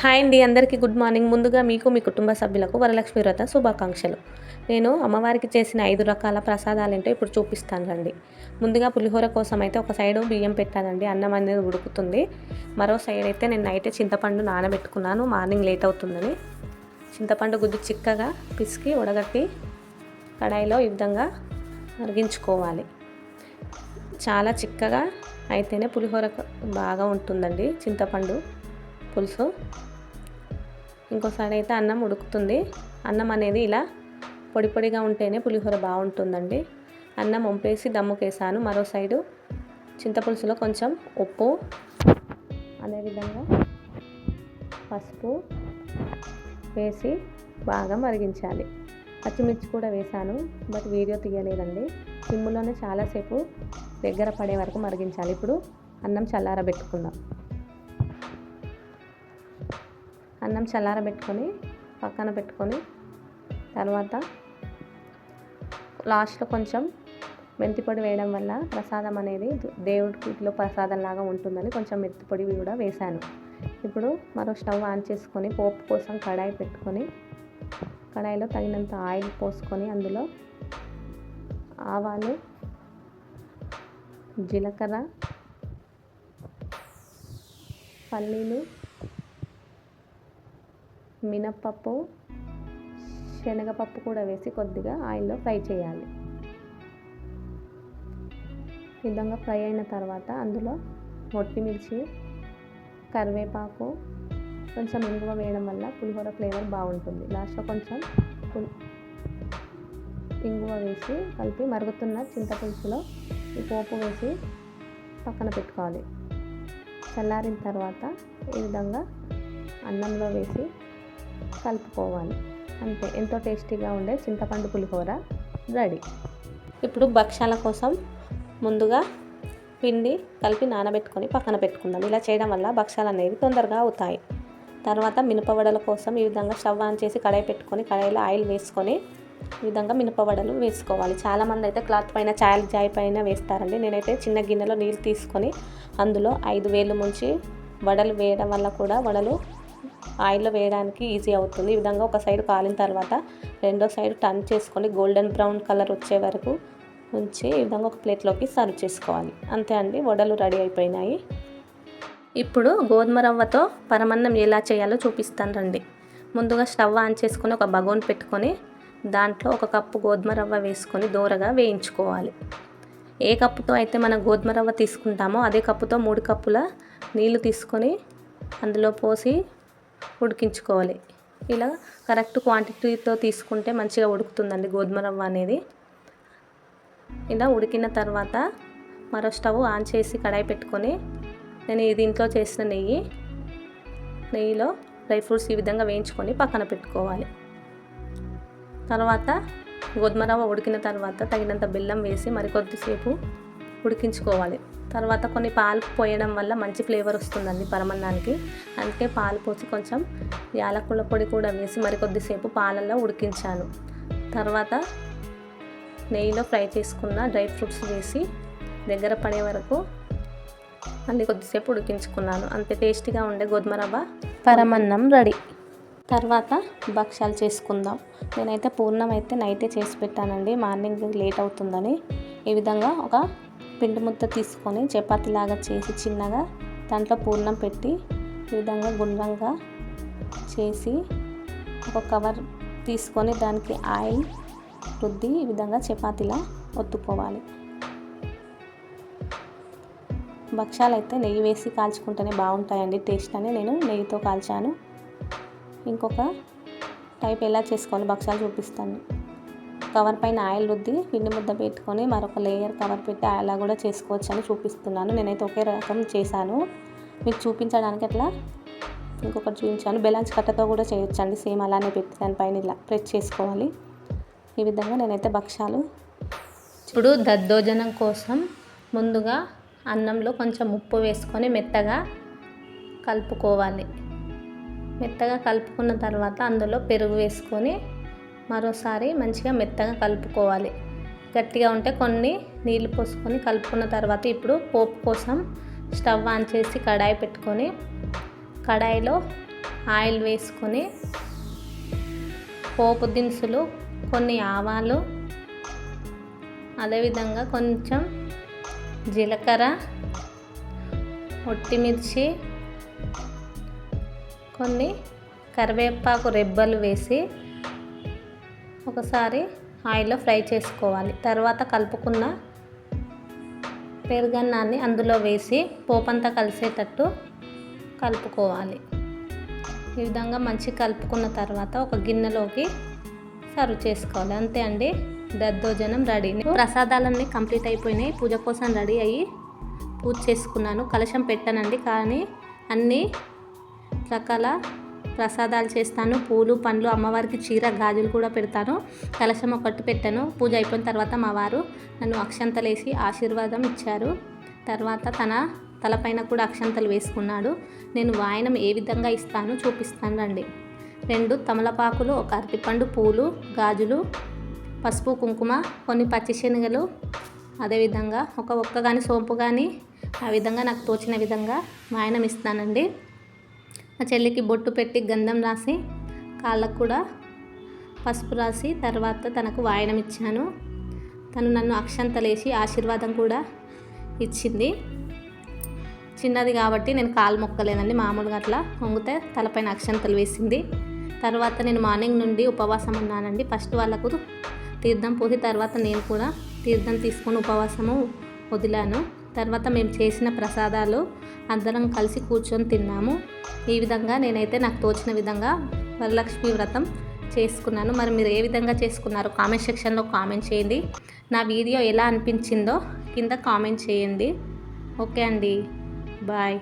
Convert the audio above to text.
Hi అండి అందరికీ good morning. ముందుగా మీకు మీ కుటుంబ సభ్యులకు వరలక్ష్మి వ్రత శుభాకాంక్షలు. నేను అమ్మవారికి చేసిన ఐదు రకాల ప్రసాదాలు ఏంటో ఇప్పుడు చూపిస్తాను రండి. ముందుగా పులిహోర కోసం అయితే ఒక సైడు బియ్యం పెట్టానండి అన్నం అనేది ఉడుకుతుంది. మరో సైడ్ అయితే నేను నైటే చింతపండు నానబెట్టుకున్నాను మార్నింగ్ లేట్ అవుతుందని. చింతపండు గుజ్జు చిక్కగా పిసికి ఉడగట్టి కడాయిలో ఈ విధంగా మరిగించుకోవాలి. చాలా చిక్కగా అయితేనే పులిహోర బాగా ఉంటుందండి చింతపండు. పులుసు. ఇంకోసారి అయితే అన్నం ఉడుకుతుంది. అన్నం అనేది ఇలా పొడి పొడిగా ఉంటేనే పులిహోర బాగుంటుందండి. అన్నం వంపేసి దమ్ముకేసాను. మరో సైడు చింతపులుసులో కొంచెం ఉప్పు అదేవిధంగా పసుపు వేసి బాగా మరిగించాలి. పచ్చిమిర్చి కూడా వేసాను బట్ వీడియో తీయలేదండి. సిమ్ములోనే చాలాసేపు దగ్గర పడే వరకు మరిగించాలి. ఇప్పుడు అన్నం చల్లారబెట్టుకుందాం. అన్నం చల్లారబెట్టుకొని పక్కన పెట్టుకొని తర్వాత లాస్ట్లో కొంచెం మెంతిపొడి వేయడం వల్ల ప్రసాదం అనేది దేవుడికి ఇంట్లో ప్రసాదం లాగా ఉంటుందని కొంచెం మెంతిపొడి కూడా వేశాను. ఇప్పుడు మరో స్టవ్ ఆన్ చేసుకొని పోపు కోసం కడాయి పెట్టుకొని కడాయిలో తగినంత ఆయిల్ పోసుకొని అందులో ఆవాలు జీలకర్ర పల్లీలు మినప్పప్పు శనగపప్పు కూడా వేసి కొద్దిగా ఆయిల్లో ఫ్రై చేయాలి. ఈ విధంగా ఫ్రై అయిన తర్వాత అందులో మిర్చి కరివేపాకు కొంచెం ఇంగువ వేయడం వల్ల పులిహోర ఫ్లేవర్ బాగుంటుంది. లాస్ట్లో కొంచెం ఇంగువ వేసి కలిపి మరుగుతున్న చింతపులుసులో ఈ పోపు వేసి పక్కన పెట్టుకోవాలి. చల్లారిన తర్వాత ఈ విధంగా అన్నంలో వేసి కలుపుకోవాలి. అంతే. ఎంతో టేస్టీగా ఉండే చింతపండు పులిహోర రెడీ. ఇప్పుడు భక్ష్యాల కోసం ముందుగా పిండి కలిపి నానబెట్టుకొని పక్కన పెట్టుకుందాం. ఇలా చేయడం వల్ల భక్ష్యాలు అనేవి తొందరగా అవుతాయి. తర్వాత మినపవడల కోసం ఈ విధంగా స్టవ్ ఆన్ చేసి కడాయి పెట్టుకొని కడాయిలో ఆయిల్ వేసుకొని ఈ విధంగా మినపవడలు వేసుకోవాలి. చాలామంది అయితే క్లాత్ పైన చాయ్ జాయ్ పైన వేస్తారండి. నేనైతే చిన్న గిన్నెలో నీళ్ళు తీసుకొని అందులో ఐదు వేలు ముంచి వడలు వేయడం వల్ల కూడా వడలు ఆయిల్లో వేయడానికి ఈజీ అవుతుంది. ఈ విధంగా ఒక సైడ్ కాలిన తర్వాత రెండో సైడ్ టర్న్ చేసుకొని గోల్డెన్ బ్రౌన్ కలర్ వచ్చే వరకు ఉంచి ఈ విధంగా ఒక ప్లేట్లోకి సర్వ్ చేసుకోవాలి. అంతే అండి వడలు రెడీ అయిపోయినాయి. ఇప్పుడు గోధుమ రవ్వతో పరమన్నం ఎలా చేయాలో చూపిస్తాను రండి. ముందుగా స్టవ్ ఆన్ చేసుకొని ఒక బగోన్ పెట్టుకొని దాంట్లో ఒక కప్పు గోధుమ రవ్వ వేసుకొని దూరగా వేయించుకోవాలి. ఏ కప్పుతో అయితే మనం గోధుమ రవ్వ తీసుకుంటామో అదే కప్పుతో మూడు కప్పుల నీళ్ళు తీసుకొని అందులో పోసి ఉడికించుకోవాలి. ఇలా కరెక్ట్ క్వాంటిటీతో తీసుకుంటే మంచిగా ఉడుకుతుందండి గోధుమ రవ్వ అనేది. ఇలా ఉడికిన తర్వాత మరో స్టవ్ ఆన్ చేసి కడాయి పెట్టుకొని నేను దీంట్లో చేసిన నెయ్యి నెయ్యిలో డ్రై ఫ్రూట్స్ ఈ విధంగా వేయించుకొని పక్కన పెట్టుకోవాలి. తర్వాత గోధుమ రవ్వ ఉడికిన తర్వాత తగినంత బెల్లం వేసి మరికొద్దిసేపు ఉడికించుకోవాలి. తర్వాత కొన్ని పాలు పోయడం వల్ల మంచి ఫ్లేవర్ వస్తుందండి పరమన్నానికి. అందుకే పాలు పోసి కొంచెం యాలకుల పొడి కూడా వేసి మరికొద్దిసేపు పాలల్లో ఉడికించాను. తర్వాత నెయ్యిలో ఫ్రై చేసుకున్న డ్రై ఫ్రూట్స్ వేసి దగ్గర పడే వరకు మళ్ళీ కొద్దిసేపు ఉడికించుకున్నాను. అంతే టేస్టీగా ఉండే గోధుమ రవ్వ పరమన్నం రెడీ. తర్వాత భక్ష్యాలు చేసుకుందాం. నేనైతే పూర్ణం అయితే నైటే చేసి పెట్టానండి. మార్నింగ్ లేట్ అవుతుందని. ఈ విధంగా ఒక పిండి ముద్ద తీసుకొని చపాతీలాగా చేసి చిన్నగా దాంట్లో పూర్ణం పెట్టి ఈ విధంగా గుండ్రంగా చేసి ఒక కవర్ తీసుకొని దానికి ఆయిల్ రుద్ది ఈ విధంగా చపాతీలా ఒత్తుకోవాలి. భక్ష్యాలు అయితే నెయ్యి వేసి కాల్చుకుంటేనే బాగుంటాయండి. టేస్ట్ అని నేను నెయ్యితో కాల్చాను. ఇంకొక టైప్ ఎలా చేసుకోవాలి? భక్ష్యాలు చూపిస్తాను. కవర్ పైన ఆయిల్ రుద్ది పిండి ముద్ద పెట్టుకొని మరొక లేయర్ కవర్ పెట్టి అలా కూడా చేసుకోవచ్చు అని చూపిస్తున్నాను. నేనైతే ఒకే రకం చేశాను. మీకు చూపించడానికి అట్లా ఇంకొకటి చూపించాను. బెలాన్స్ కట్టతో కూడా చేయొచ్చండి. సేమ్ అలానే పెట్టి దానిపైన ఇలా ప్రెస్ చేసుకోవాలి. ఈ విధంగా నేనైతే భక్ష్యాలు ఇప్పుడు దద్దోజనం కోసం ముందుగా అన్నంలో కొంచెం ఉప్పు వేసుకొని మెత్తగా కలుపుకోవాలి. మెత్తగా కలుపుకున్న తర్వాత అందులో పెరుగు వేసుకొని మరోసారి మంచిగా మెత్తగా కలుపుకోవాలి. గట్టిగా ఉంటే కొన్ని నీళ్ళు పోసుకొని కలుపుకున్న తర్వాత ఇప్పుడు పోపు కోసం స్టవ్ ఆన్ చేసి కడాయి పెట్టుకొని కడాయిలో ఆయిల్ వేసుకొని పోపు దినుసులు కొన్ని ఆవాలు అదేవిధంగా కొంచెం జీలకర్ర ఒట్టిమిర్చి కొన్ని కరివేపాకు రెబ్బలు వేసి ఒకసారి ఆయిల్లో ఫ్రై చేసుకోవాలి. తర్వాత కలుపుకున్న పెరుగన్నాన్ని అందులో వేసి పోపంతా కలిసేటట్టు కలుపుకోవాలి. ఈ విధంగా మంచి కలుపుకున్న తర్వాత ఒక గిన్నెలోకి సర్వ్ చేసుకోవాలి. అంతే అండి. దద్దోజనం రెడీ. ప్రసాదాలన్నీ కంప్లీట్ అయిపోయినాయి. పూజ కోసం రెడీ అయ్యి పూజ చేసుకున్నాను. కలశం పెట్టానండి కానీ అన్నీ రకాల ప్రసాదాలు చేస్తాను. పూలు పండ్లు అమ్మవారికి చీర గాజులు కూడా పెడతాను. కలశం ఒకటి పెట్టాను. పూజ అయిపోయిన తర్వాత మా వారు నన్ను అక్షంతలేసి ఆశీర్వాదం ఇచ్చారు. తర్వాత తన తలపైన కూడా అక్షంతలు వేసుకున్నాడు. నేను వాయనం ఏ విధంగా ఇస్తానో చూపిస్తాను రండి. రెండు తమలపాకులు ఒక అరటిపండు పూలు గాజులు పసుపు కుంకుమ కొన్ని పచ్చిశనగలు అదేవిధంగా ఒక ఒక్క కానీ సోంపు కానీ ఆ విధంగా నాకు తోచిన విధంగా వాయనం ఇస్తానండి. మా చెల్లికి బొట్టు పెట్టి గంధం రాసి కాళ్ళకు కూడా పసుపు రాసి తర్వాత తనకు వాయనం ఇచ్చాను. తను నన్ను అక్షంతలేసి ఆశీర్వాదం కూడా ఇచ్చింది. చిన్నది కాబట్టి నేను కాలు మొక్కలేదండి మామూలుగా అట్లా వంగితే తలపైన అక్షంతలు వేసింది. తర్వాత నేను మార్నింగ్ నుండి ఉపవాసం ఉన్నానండి. ఫస్ట్ వాళ్ళకు తీర్థం పోసి తర్వాత నేను కూడా తీర్థం తీసుకొని ఉపవాసము వదిలాను. తర్వాత మేము చేసిన ప్రసాదాలు అందరం కలిసి కూర్చొని తిన్నాము. ఈ విధంగా నేనైతే నాకు తోచిన విధంగా వరలక్ష్మి వ్రతం చేసుకున్నాను. మరి మీరు ఏ విధంగా చేసుకున్నారో కామెంట్ సెక్షన్లో కామెంట్ చేయండి. నా వీడియో ఎలా అనిపించిందో కింద కామెంట్ చేయండి. ఓకే అండి. బాయ్.